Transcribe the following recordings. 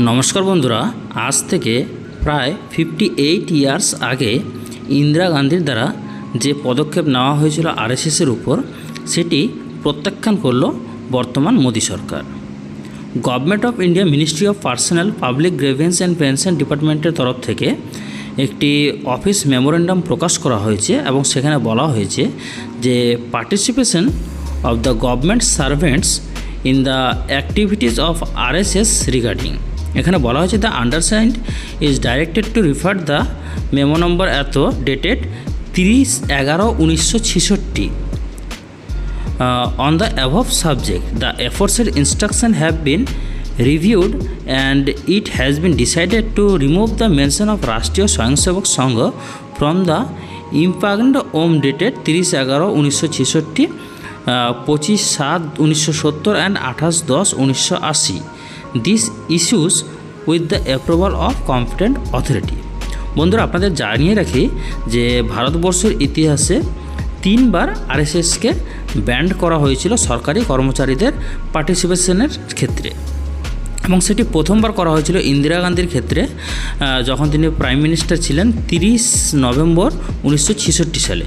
নমস্কার বন্ধুরা, আজ থেকে প্রায় ফিফটি এইট ইয়ার্স আগে ইন্দিরা গান্ধীর দ্বারা যে পদক্ষেপ নেওয়া হয়েছিল আরএসএসের উপর, সেটি প্রত্যাখ্যান করল বর্তমান মোদী সরকার। Government of India ministry of personnel public grievance and pension ডিপার্টমেন্টের তরফ থেকে একটি অফিস মেমোরেন্ডাম প্রকাশ করা হয়েছে এবং সেখানে বলা হয়েছে যে participation of the government servants in the activities of RSS regarding এখানে বলা হয়েছে the undersigned is directed to refer the memo number এত ডেটেড তিরিশ এগারো উনিশশো ছেষট্টি। On the above subject the এফোর্সের instruction have been reviewed and it has been decided to remove the mention of Rashtriya Swayamsevak Sangh from the impugned OM dated তিরিশ এগারো উনিশশো ছেষট্টি পঁচিশ সাত উনিশশো সত্তর অ্যান্ড আঠাশ দশ উনিশশো আশি। This issues with the approval of competent authority বন্ধুরা, আপনাদের জানিয়ে রাখি যে ভারতবর্ষের ইতিহাসে তিনবার আরএসএসকে ব্যান্ড করা হয়েছিল সরকারি কর্মচারীদের পার্টিসিপেশনের ক্ষেত্রে। এবং সেটি প্রথমবার করা হয়েছিল ইন্দিরা গান্ধীর ক্ষেত্রে যখন তিনি প্রাইম মিনিস্টার ছিলেন তিরিশ নভেম্বর উনিশশো ছেষট্টি সালে।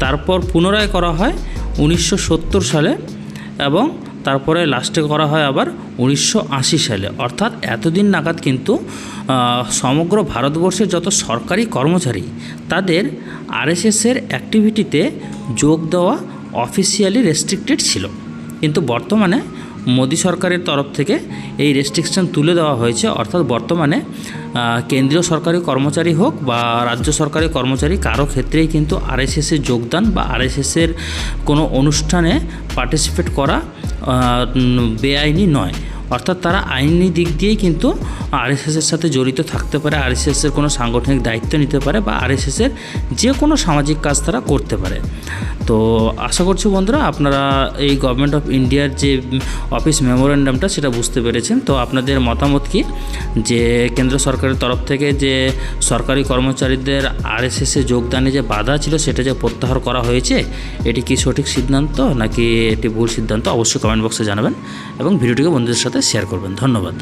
তারপর পুনরায় করা হয় উনিশশো সত্তর সালে এবং তারপরে লাস্টে করা হয় আবার উনিশশো আশি সালে। অর্থাৎ এতদিন নাগাদ কিন্তু সমগ্র ভারতবর্ষের যত সরকারি কর্মচারী, তাদের আরএসএসের অ্যাক্টিভিটিতে যোগ দেওয়া অফিসিয়ালি রেস্ট্রিক্টেড ছিল। কিন্তু বর্তমানে মোদী সরকারের তরফ থেকে এই রেস্ট্রিকশন তুলে দেওয়া হয়েছে। অর্থাৎ বর্তমানে কেন্দ্রীয় সরকারি কর্মচারী হোক বা রাজ্য সরকারি কর্মচারী, কারও ক্ষেত্রেই কিন্তু আরএসএসের যোগদান বা আরএসএসের কোনো অনুষ্ঠানে পার্টিসিপেট করা বেআইনি নয়। অর্থাৎ তারা আইনি দিক দিয়েই কিন্তু আরএসএসের সাথে জড়িত থাকতে পারে আরএসএসের কোনো সাংগঠনিক দায়িত্ব নিতে পারে বা আরএসএসের যে কোনো সামাজিক কাজ তারা করতে পারে। তো আশা করছি বন্ধুরা আপনারা এই গভর্নমেন্ট অফ ইন্ডিয়ার যে অফিস মেমোরেন্ডামটা সেটা বুঝতে পেরেছেন। তো আপনাদের মতামত কি? যে কেন্দ্র সরকারের তরফ থেকে যে সরকারি কর্মচারীদের আরএসএসে যোগদানে যে বাধা ছিল সেটা যে প্রত্যাহার করা হয়েছে, এটি কি সঠিক সিদ্ধান্ত নাকি এটি ভুল সিদ্ধান্ত? অবশ্যই কমেন্ট বক্সে জানাবেন এবং ভিডিওটিকে বন্ধুদের সাথে শেয়ার করবেন। ধন্যবাদ।